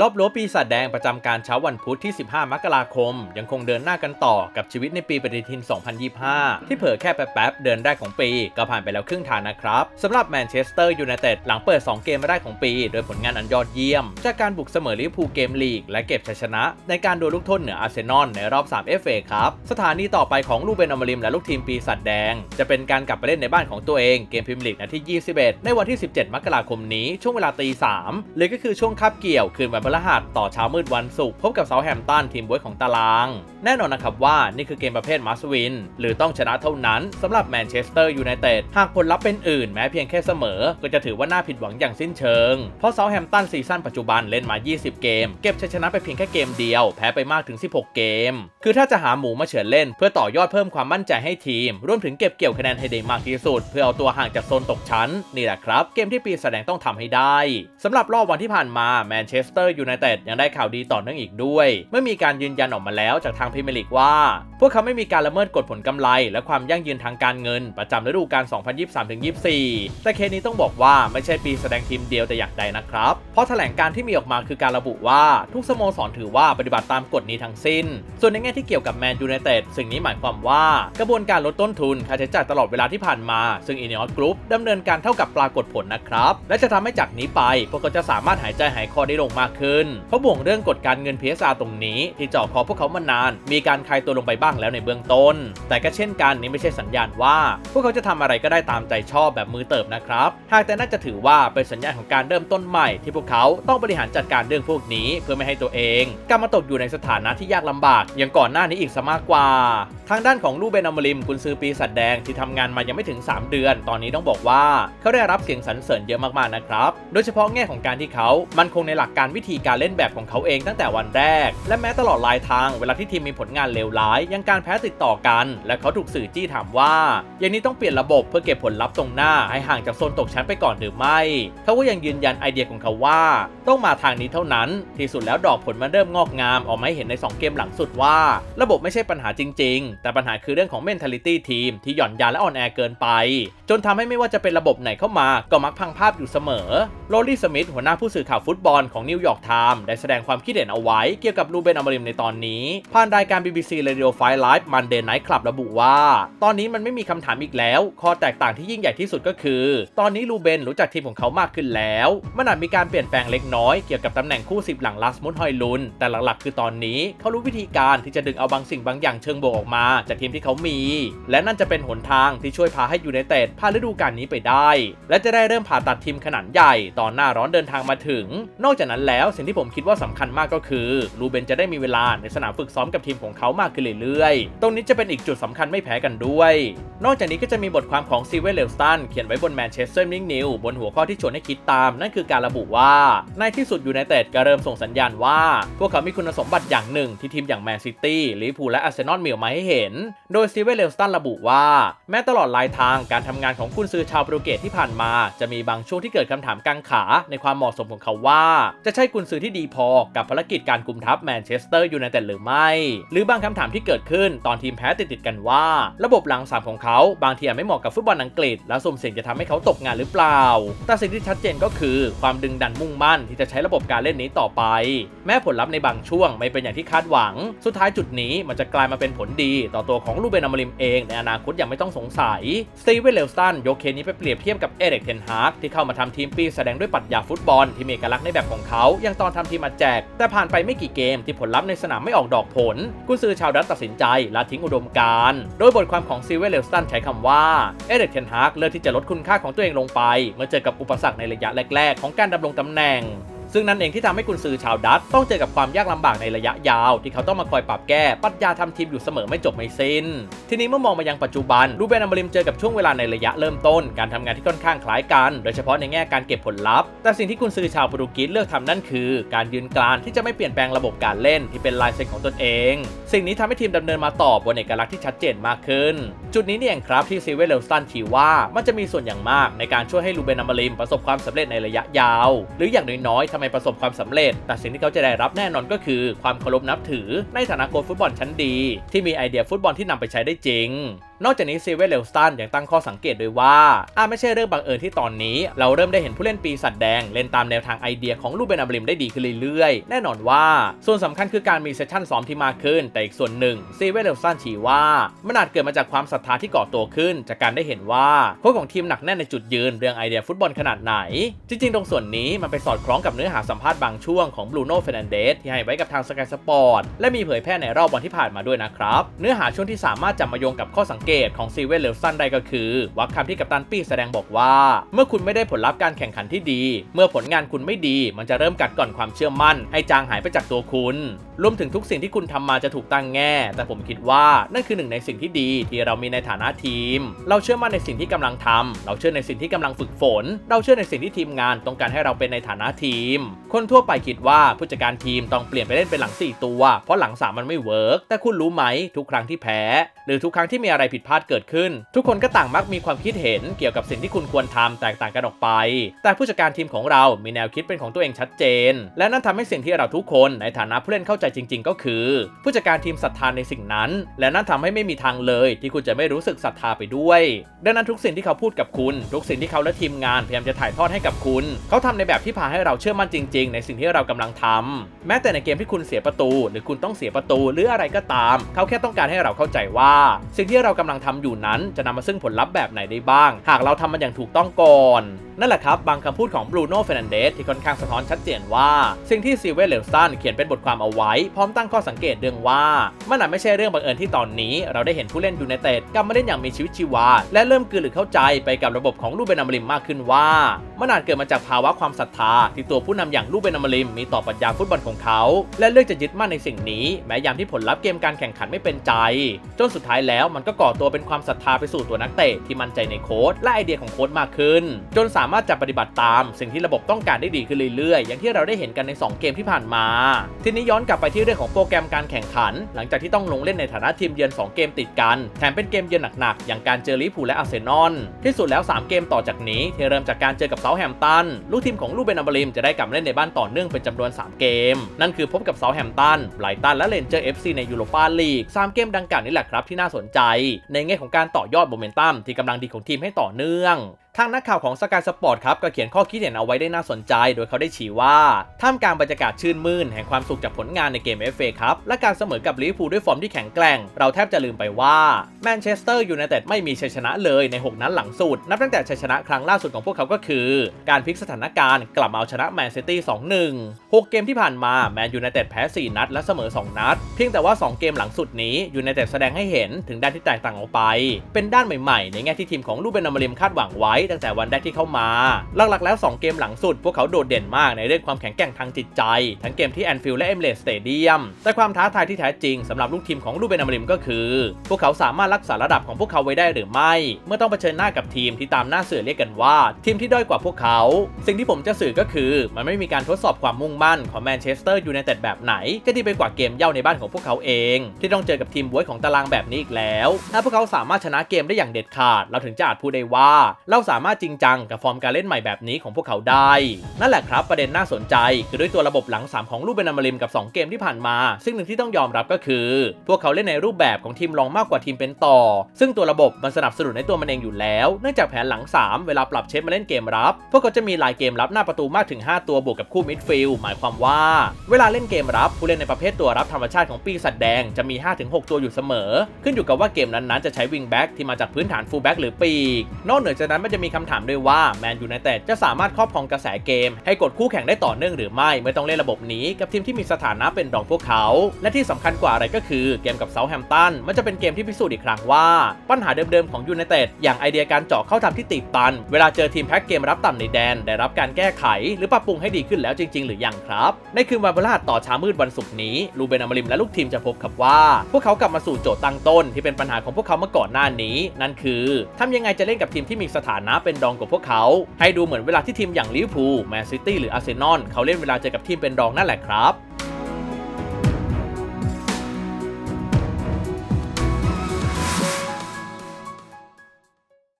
รอบรั้วปีศาจแดงประจำการเช้าวันพุธที่ 15 มกราคม ยังคงเดินหน้ากันต่อกับชีวิตในปีปฏิทิน 2025 ที่เผยแค่แป๊บๆ เดือนแรกของปี ก็ผ่านไปแล้วครึ่งทางนะครับสำหรับแมนเชสเตอร์ยูไนเต็ดหลังเปิด 2 เกมแรกของปี โดยผลงานอันยอดเยี่ยม จากการบุกเสมอลิเวอร์พูลเกมลีก และเก็บชัยชนะ ในการโดนลูกโทษเหนืออาร์เซนอลในรอบ 3 FA ครับสถานีต่อไปของลูเบนอมริมและลูกทีมปีศาจแดง จะเป็นการกลับไปเล่นในบ้านของตัวเองเกมพรีเมียร์ลีกนัดที่ 21 ในวันที่ 17 มกราคมนี้ช่วงเวลาตี3หรือก็คือช่วงคาบเกี่ยวคืนวันพฤหัสต่อเช้ามืดวันศุกร์พบกับเซาแฮมตันทีมบวยของตาราง แน่นอนนะครับว่านี่คือเกมประเภทมัสวิน หรือต้องชนะเท่านั้นสำหรับแมนเชสเตอร์ยูไนเต็ดหากผลลัพธ์เป็นอื่นแม้เพียงแค่เสมอ ก็จะถือว่าน่าผิดหวังอย่างสิ้นเชิง เพราะเซาแฮมตันซีซั่นปัจจุบันเล่นมา 20 เกม เก็บชัยชนะไปเพียงแค่เกมเดียว แพ้ไปมากถึง 16 เกม คือถ้าจะหาหมูมาเฉือนเล่น เพื่อต่อยอดเพิ่มความมั่นใจให้ทีม รวมถึงเก็บเกี่ยวคะแนนให้ได้มากที่สุด เพื่อเอาตัวห่างจากโซนตกชั้นนี่แหละครับ เกมที่ปีแสดงต้องทำให้ได้สำหรับรอบวันที่ผ่านมาแมนเชสเตอร์ยูไนเต็ดยังได้ข่าวดีต่อเนื่องอีกด้วย เมื่อมีการยืนยันออกมาแล้วจากทางพรีเมียร์ลีกว่า พวกเขาไม่มีการละเมิดกฎผลกำไร และความยั่งยืนทางการเงิน ประจำฤดูกาล 2023-24 แต่เคสนี้ต้องบอกว่าไม่ใช่ปีแสดงทีมเดียวแต่อย่างใดนะครับ เพราะแถลงการที่มีออกมาคือการระบุว่าทุกสโมสรถือว่าปฏิบัติตามกฎนี้ทั้งสิ้น ส่วนในแง่ที่เกี่ยวกับแมนยูไนเต็ดสิ่งนี้หมายความว่ากระบวนการลดต้นทุนค่าใช้จ่ายตลอดเวลาที่ผ่านมา ซึ่งอิน e อ s กรุ๊ปดำเนินการเท่ากับปรากฏผลนะครับ และจะทำให้จากนี้ไปพวกเขาจะสามารถหายใจหายคอได้ลงมากขึ้นเพราะบ่วงเรื่องกฎการเงิน PSR ตรงนี้ ที่เจาะคอพวกเขามานาน มีการคลายตัวลงไปบ้างแล้วในเบื้องต้น แต่ก็เช่นกันนี่ไม่ใช่สัญญาณว่า พวกเขาจะทำอะไรก็ได้ตามใจชอบแบบมือเติบนะครับหากแต่น่าจะถือว่าเป็นสัญญาณของการเริ่มต้นใหม่ที่พวกเขาต้องบริหารจัดการเรื่องพวกนี้เพื่อไม่ให้ตัวเองกลับมาตกอยู่ในสถานะที่ยากลำบากอย่างก่อนหน้านี้อีกซะมากกว่า ทางด้านของลูเบนอมริมกุนซือปีสัตว์แดงที่ทำงานมายังไม่ถึง 3 เดือน ตอนนี้ต้องบอกว่าเขาได้รับเสียงสรรเสริญเยอะมากๆนะครับ โดยเฉพาะแง่ของการที่เขามันคงในหลักการวิธีการเล่นแบบของเขาเองตั้งแต่วันแรก และแม้ตลอดลายทางเวลาที่ทีมมีผลงานเลวร้าย ยังการแพ้ติดต่อกัน และเขาถูกสื่อจี้ถามว่า อย่างนี้ต้องเปลี่ยนระบบเพื่อเก็บผลลัพธ์ตรงหน้าให้ห่างจากโซนตกชั้นไปก่อนหรือไม่ เขาก็ยังยืนยันไอเดียของเขาว่า ต้องมาทางนี้เท่านั้น ที่สุดแล้วดอกผลมันเริ่มงอกงามออกมาให้เห็นใน 2 เกมหลังสุดว่า ระบบไม่ใช่ปัญหาจริง ๆแต่ปัญหาคือเรื่องของ mentality ทีมที่หย่อนยานและอ่อนแอเกินไป จนทำให้ไม่ว่าจะเป็นระบบไหนเข้ามาก็มักพังภาพอยู่เสมอโรลลี่สมิธหัวหน้าผู้สื่อข่าวฟุตบอลของนิวยอร์กไทม์ได้แสดงความคิดเห็นเอาไว้เกี่ยวกับลูเบนอมริมในตอนนี้ ผ่านรายการ BBC Radio 5 Live Monday Night Club ระบุว่า ตอนนี้มันไม่มีคำถามอีกแล้ว ข้อแตกต่างที่ยิ่งใหญ่ที่สุดก็คือ ตอนนี้ลูเบนรู้จักทีมของเขามากขึ้นแล้วมันอาจมีการเปลี่ยนแปลงเล็กน้อยเกี่ยวกับตำแหน่งคู่สิบหลังลาสมุนฮอยลุนแต่หลักๆ คือตอนนี้เขารู้วิธีการที่จะดึงเอาบางสิ่งบางอย่างเชิงบวกออกมาจากทีมที่เขามี และนั่นจะเป็นหนทางที่ช่วยพาให้ยูไนเต็ดผ่านฤดูกาลนี้ไปได้ และจะได้เริ่มผ่าตัดทีมขนาดใหญ่ตอนหน้าร้อนเดินทางมาถึง นอกจากนั้นแล้วสิ่งที่ผมคิดว่าสำคัญมากก็คือลูเบนจะได้มีเวลาในสนามฝึกซ้อมกับทีมของเขามากขึ้นเรื่อยๆ ตรงนี้จะเป็นอีกจุดสำคัญไม่แพ้กันด้วย นอกจากนี้ก็จะมีบทความของซีเวลเลสตันเขียนไว้บนแมนเชสเตอร์นิงนิวบนหัวข้อที่ชวนให้คิดตาม นั่นคือการระบุว่าในที่สุดยูไนเต็ดก็เริ่มส่งสัญญาณว่า พวกเขามีคุณสมบัติอย่างหนึ่งที่ทีมอย่างแมนซิตี้ลิเวอร์พูลและอาร์เซนอลมีออกมาให้เห็นโดยซีเวลเลสตันระบุว่า แม้ตลอดลายทางการทำงานของคุณซื้อชาวโปรตุเกสที่ผ่านมา จะมีบางช่วงที่เกิดคำถามกังขาในความเหมาะสมของเขาว่า จะใช่กุนซือที่ดีพอกับภารกิจการกุมทัพแมนเชสเตอร์ยูไนเต็ดหรือไม่ หรือบางคำถามที่เกิดขึ้นตอนทีมแพ้ติดๆกันว่า ระบบหลังสามของเขาบางทีอาจไม่เหมาะกับฟุตบอลอังกฤษ และสุ่มเสี่ยงจะทำให้เขาตกงานหรือเปล่า แต่สิ่งที่ชัดเจนก็คือ ความดึงดันมุ่งมั่นที่จะใช้ระบบการเล่นนี้ต่อไป แม้ผลลัพธ์ในบางช่วงไม่เป็นอย่างที่คาดหวัง สุดท้ายจุดนี้มันจะกลายมาเป็นผลดีต่อตัวของลูเบนอมริมเองในอนาคตอย่างไม่ต้องสงสัยสตีเวนเลลสตันยกเคสนี้ไปเปรียบเทียบกับเอเด็กเทนฮาร์กที่เข้ามาทำทีมปีแสดงด้วยปรัชญาฟุตบอลที่มีเอกลักษณ์ในแบบของเขา อย่างตอนทำทีมมาแจก แต่ผ่านไปไม่กี่เกมที่ผลลัพธ์ในสนามไม่ออกดอกผลกุนซือชาวดัตตัดสินใจละทิ้งอุดมการโดยบทความของซีเวลเลลสตันใช้คำว่าเอเด็กเทนฮาร์กเลือกที่จะลดคุณค่าของตัวเองลงไป เมื่อเจอกับอุปสรรคในระยะแรก ๆ ของการดำรงตำแหน่ง ซึ่งนั่นเองที่ทำให้กุนซือชาวดัตต้องเจอกับความยากลำบากในระยะยาว ที่เขาต้องมาคอยปรับแก้ปรัชญาทำทีมอยู่เสมอไม่จบไม่สิ้น ทีนี้เมื่อมองมายังปัจจุบันรูเบนอมริมเจอกับช่วงเวลาในระยะเริ่มต้น การทำงานที่ค่อนข้างคล้ายกัน โดยเฉพาะในแง่การเก็บผลลัพธ์แต่สิ่งที่กุนซือชาวโปรตุเกสเลือกทำนั่นคือ การยืนกรานที่จะไม่เปลี่ยนแปลงระบบการเล่นที่เป็นลายเซ็นของตนเอง สิ่งนี้ทำให้ทีมดำเนินมาต่อบนเอกลักษณ์ที่ชัดเจนมากขึ้น จุดนี้นี่เองครับที่ซีเวลเลสตันชี้ว่ามันจะมีส่วนอย่างมากในการช่วยให้ลูเบนอมริมประสบความสำเร็จในระยะยาว หรืออย่างน้อยๆทำไมประสบความสำเร็จ แต่สิ่งที่เขาจะได้รับแน่นอนก็คือ ความเคารพนับถือในฐานะโค้ชฟุตบอลชั้นดี ที่มีไอเดียฟุตบอลที่นำไปใช้ได้จริง นอกจากนี้ซีเวเลลสตันยังตั้งข้อสังเกตด้วยว่าอาจไม่ใช่เรื่องบังเอิญที่ตอนนี้ เราเริ่มได้เห็นผู้เล่นปีศาจแดง เล่นตามแนวทางไอเดียของลูเบนอัมริมได้ดีขึ้นเรื่อยๆ แน่นอนว่า ส่วนสำคัญคือการมีเซสชั่นซ้อมที่มากขึ้น แต่อีกส่วนหนึ่งซีเวเลลสตันชี้ว่ามันอาจเกิดมาจากความศรัทธาที่ก่อตัวขึ้น จากการได้เห็นว่าโค้ชของทีมหนักแน่นในจุดยืนเรื่องไอเดียฟุตบอลขนาดไหน จริงๆ ตรงส่วนนี้มันไปสอดคล้องกับเนื้อหาสัมภาษณ์บางช่วงของบรูโน่เฟรนันเดสที่ให้ไว้กับทางสกายสปอร์ตและมีเผยแพร่ในรอบวันที่ผ่านมาด้วยนะครับเนื้อหาช่วงที่สามารถจับมาโยงกับข้อสังเกตของซีเวลเลลสันได้ก็คือวักคำที่กัปตันปี้แสดงบอกว่า เมื่อคุณไม่ได้ผลลัพธ์การแข่งขันที่ดี เมื่อผลงานคุณไม่ดี มันจะเริ่มกัดก่อนความเชื่อมั่น ให้จางหายไปจากตัวคุณรวมถึงทุกสิ่งที่คุณทำมาจะถูกตั้งแง่ แต่ผมคิดว่านั่นคือหนึ่งในสิ่งที่ดีที่เรามีในฐานะทีม เราเชื่อมั่นในสิ่งที่กำลังทำเราเชื่อในสิ่งที่กำลังฝึกฝน เราเชื่อในสิ่งที่ทีมงานต้องการให้เราเป็นในฐานะทีม คนทั่วไปคิดว่าผู้จัดการทีมต้องเปลี่ยนไปเล่นเป็นหลัง 4 ตัว เพราะหลัง 3 มันไม่เวิร์กแต่คุณรู้ไหมทุกครั้งที่แพ้ หรือทุกครั้งที่มีอะไรผิดพลาดเกิดขึ้น ทุกคนก็ต่างมักมีความคิดเห็นเกี่ยวกับสิ่งที่คุณควรทำแตกต่างกันออกไป แต่ผู้จัดการทีมของเรามีแนวคิดเป็นของตัวเองชัดเจน และนั่นทำให้สิ่งที่เราทุกคนในฐานะผู้เล่นเข้าใจจริง ๆ ก็คือ ผู้จัดการทีมศรัทธาในสิ่งนั้น และนั่นทำให้ไม่มีทางเลย ที่คุณจะไม่รู้สึกศรัทธาไปด้วย ดังนั้นทุกสิ่งที่เขาพูดกับคุณ ทุกสิ่งที่เขาและทีมงานพยายามจะถ่ายทอดให้กับคุณ เขาทำในแบบที่พาให้เราเชื่อมั่นจริงๆในสิ่งที่เรากำลังทำแม้แต่ในเกมที่คุณเสียประตู หรือคุณต้องเสียประตูหรืออะไรก็ตาม เขาแค่ต้องการให้เราเข้าใจว่า สิ่งที่เรากำลังทำอยู่นั้น จะนำมาซึ่งผลลัพธ์แบบไหนได้บ้าง หากเราทำมันอย่างถูกต้องก่อนนั่นแหละครับ บางคำพูดของบรูโน่เฟรนันเดสที่ค่อนข้างสะท้อนชัดเจนว่า สิ่งที่ซีเวลเลลสันเขียนเป็นบทความเอาไว้ พร้อมตั้งข้อสังเกตเรื่องว่ามันอาจไม่ใช่เรื่องบังเอิญที่ตอนนี้ เราได้เห็นผู้เล่นยูไนเต็ดกลับมาเล่นอย่างมีชีวิตชีวา และเริ่มกลืนหรือเข้าใจไปกับระบบของลูเบนอมริมมากขึ้นว่า มันอาจเกิดมาจากภาวะความศรัทธาที่ตัวผู้นำอย่างลูเบนอมริมมีต่อปรัชญาฟุตบอลของเขา และเลือกจะยึดมั่นในสิ่งนี้ แม้ยามที่ผลลัพธ์เกมการแข่งขันไม่เป็นใจ จนสุดท้ายแล้วมันก็ก่อตัวเป็นความศรัทธาไปสู่ตัวนักเตะที่มั่นใจในโค้ชและไอเดียของโค้ชมากขึ้น จนสามารถจับปฏิบัติตามสิ่งที่ระบบต้องการได้ดีขึ้นเรื่อยๆ อย่างที่เราได้เห็นกันใน 2 เกมที่ผ่านมา ทีนี้ย้อนกลับไปที่เรื่องของโปรแกรมการแข่งขัน หลังจากที่ต้องลงเล่นในฐานะทีมเยือน 2 เกมติดกัน แถมเป็นเกมเยือนหนักๆ อย่างการเจอลิพูและอาร์เซนอล ที่สุดแล้ว 3 เกมต่อจากนี้ที่เริ่มจากการเจอกับเซาแฮมตัน ลูกทีมของลูเบนอัมบริมจะได้กลับเล่นในบ้านต่อเนื่องเป็นจำนวน 3 เกม นั่นคือพบกับเซาแฮมตันไบรตันและเลนเจอร์เอฟซีในยูโรปาลีก 3 เกมดังกล่าวนี่แหละครับที่น่าสนใจ ในแง่ของการต่อยอดโมเมนตัมที่กำลังดีของทีมให้ต่อเนื่อง ทางนักข่าวของสกายสปอร์ตครับก็เขียนข้อคิดเห็นเอาไว้ได้น่าสนใจ โดยเขาได้ชี้ว่าท่ามกลางบรรยากาศชื่นมื่นแห่งความสุขจากผลงานในเกม FA ครับและการเสมอกับลิเวอร์พูลด้วยฟอร์มที่แข็งแกร่ง เราแทบจะลืมไปว่าแมนเชสเตอร์ยูไนเต็ดไม่มีชัยชนะเลยใน 6 นัดหลังสุด นับตั้งแต่ชัยชนะครั้งล่าสุดของพวกเขาก็คือ การพลิกสถานการณ์กลับมาเอาชนะแมนซิตี้ 2-1 6 เกมที่ผ่านมาแมนยูไนเต็ดแพ้ 4 นัด และเสมอ 2 นัด เพียงแต่ว่า 2 เกมหลังสุดนี้ยูไนเต็ดแสดงให้เห็นถึงด้านที่แตกต่างออกไป เป็นด้านใหม่ๆ ในแง่ที่ทีมของลูเบนอมริมคาดหวังไว้ตั้งแต่วันแรกที่เข้ามาหลักๆแล้ว 2 เกมหลังสุด พวกเขาโดดเด่นมากในเรื่องความแข็งแกร่งทางจิตใจ ทั้งเกมที่แอนฟิลด์และเอมเรสสเตเดียมแต่ความท้าทายที่แท้จริงสำหรับลูกทีมของลูเบนอมริมก็คือ พวกเขาสามารถรักษาระดับของพวกเขาไว้ได้หรือไม่ เมื่อต้องเผชิญหน้ากับทีมที่ตามหน้าเสือเรียกกันว่า ทีมที่ด้อยกว่าพวกเขา สิ่งที่ผมจะสื่อก็คือ มันไม่มีการทดสอบความมุ่งมั่นของแมนเชสเตอร์ยูไนเต็ดแบบไหนจะดีไปกว่าเกมเย่าในบ้านของพวกเขาเอง ที่ต้องเจอกับทีมบวยของตารางแบบนี้อีกแล้วถ้าพวกเขาสามารถชนะเกมได้อย่างเด็ดขาด เราถึงจะอาจพูดได้ว่าเราสาามารถจริงจังกับฟอร์มการเล่นใหม่แบบนี้ของพวกเขาได้ นั่นแหละครับประเด็นน่าสนใจ คือด้วยตัวระบบหลัง 3 ของลูกเบนอามาริมกับ 2 เกมที่ผ่านมา ซึ่งหนึ่งที่ต้องยอมรับก็คือ พวกเขาเล่นในรูปแบบของทีมรองมากกว่าทีมเป็นต่อ ซึ่งตัวระบบมันสนับสนุนในตัวมันเองอยู่แล้วเนื่องจากแผนหลัง 3 เวลาปรับเชฟมาเล่นเกมรับ พวกเขาจะมีลายเกมรับหน้าประตูมากถึง 5 ตัวบวกกับคู่มิดฟิลด์หมายความว่า เวลาเล่นเกมรับผู้เล่นในประเภทตัวรับธรรมชาติของปีศาจแดงจะมี 5-6 ตัวอยู่เสมอ ขึ้นอยู่กับว่าเกมนั้นๆจะใช้วิงแบ็กที่มาจากพื้นฐานฟูลแบ็กหรือปีกนอกเหนือจากนั้นมันจะมีคำถามด้วยว่าแมนยูไนเต็ดจะสามารถครอบครองกระแสเกม ให้กดคู่แข่งได้ต่อเนื่องหรือไม่ เมื่อต้องเล่นระบบนี้กับทีมที่มีสถานะเป็นรองพวกเขา และที่สำคัญกว่าอะไรก็คือเกมกับเซาแฮมตันมันจะเป็นเกมที่พิสูจน์อีกครั้งว่า ปัญหาเดิมๆของยูไนเต็ดอย่างไอเดียการเจาะเข้าทำที่ติดตัน เวลาเจอทีมแพ็กเกมรับต่ำในแดน ได้รับการแก้ไข หรือปรับปรุงให้ดีขึ้นแล้วจริง ๆ หรือยังครับในคืนวันพฤหัสต่อเช้ามืดวันศุกร์นี้ลูเบนอมริมและลูกทีมจะพบกับว่า พวกเขากลับมาสู่โจทย์ตั้งต้น ที่เป็นปัญหาของพวกเขาเมื่อก่อนหน้านี้ นั่นคือทำยังไงจะเล่นกับทีมที่มีสถานะเป็นรองกว่าพวกเขา ให้ดูเหมือนเวลาที่ทีมอย่างลิเวอร์พูลแมนซิตี้หรืออาร์เซนอลเขาเล่นเวลาเจอกับทีมเป็นรองนั่นแหละครับ